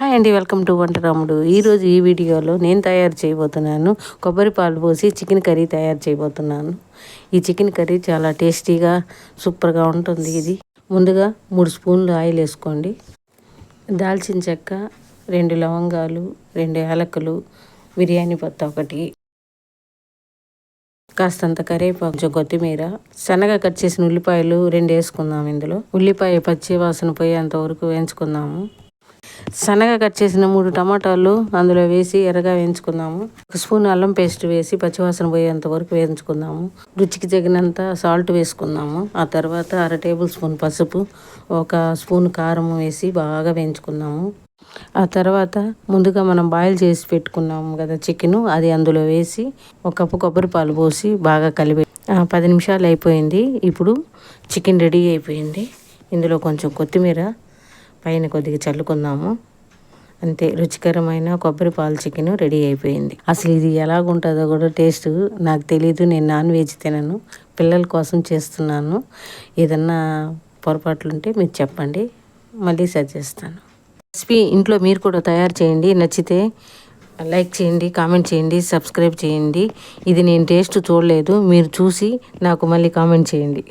Hi అండి welcome to వంట రాముడు. ఈరోజు ఈ వీడియోలో నేను తయారు చేయబోతున్నాను కొబ్బరి పాలు పోసి చికెన్ కర్రీ తయారు చేయబోతున్నాను. ఈ చికెన్ కర్రీ చాలా టేస్టీగా సూపర్గా ఉంటుంది. ఇది ముందుగా మూడు స్పూన్లు ఆయిల్ వేసుకోండి. దాల్చిన చెక్క రెండు లవంగాలు రెండు యాలకులు బిర్యానీ పత్త ఒకటి కాస్తంత కరివేపాకు కొంచెం కొత్తిమీర శనగ కట్ చేసిన ఉల్లిపాయలు రెండు వేసుకుందాం ఇందులో. ఉల్లిపాయ పచ్చి వాసన పోయేంత వరకు వేయించుకుందాము. సన్నగా కట్ చేసిన మూడు టమాటాలు అందులో వేసి ఎర్రగా వేయించుకుందాము. ఒక స్పూన్ అల్లం పేస్ట్ వేసి పచ్చివాసన పోయేంత వరకు వేయించుకుందాము. రుచికి తగినంత సాల్ట్ వేసుకుందాము. ఆ తర్వాత అర టేబుల్ స్పూన్ పసుపు ఒక స్పూన్ కారం వేసి బాగా వేయించుకుందాము. ఆ తర్వాత ముందుగా మనం బాయిల్ చేసి పెట్టుకున్నాము కదా చికెన్ అది అందులో వేసి ఒక కప్పు కొబ్బరి పాలు పోసి బాగా కలిపి పది నిమిషాలు అయిపోయింది. ఇప్పుడు చికెన్ రెడీ అయిపోయింది. ఇందులో కొంచెం కొత్తిమీర పైన కొద్దిగా చల్లుకుందాము. అంతే రుచికరమైన కొబ్బరి పాలు చికెన్ రెడీ అయిపోయింది. అసలు ఇది ఎలాగుంటుందో కూడా టేస్ట్ నాకు తెలియదు నేను నాన్ వెజ్ తినను. పిల్లల కోసం చేస్తున్నాను. ఏదన్నా పొరపాట్లుంటే మీరు చెప్పండి. మళ్ళీ సరి చేస్తాను రెసిపీ ఇంట్లో మీరు కూడా తయారు చేయండి. నచ్చితే లైక్ చేయండి కామెంట్ చేయండి సబ్స్క్రైబ్ చేయండి. ఇది నేను టేస్ట్ చూడలేదు. మీరు చూసి నాకు మళ్ళీ కామెంట్ చేయండి.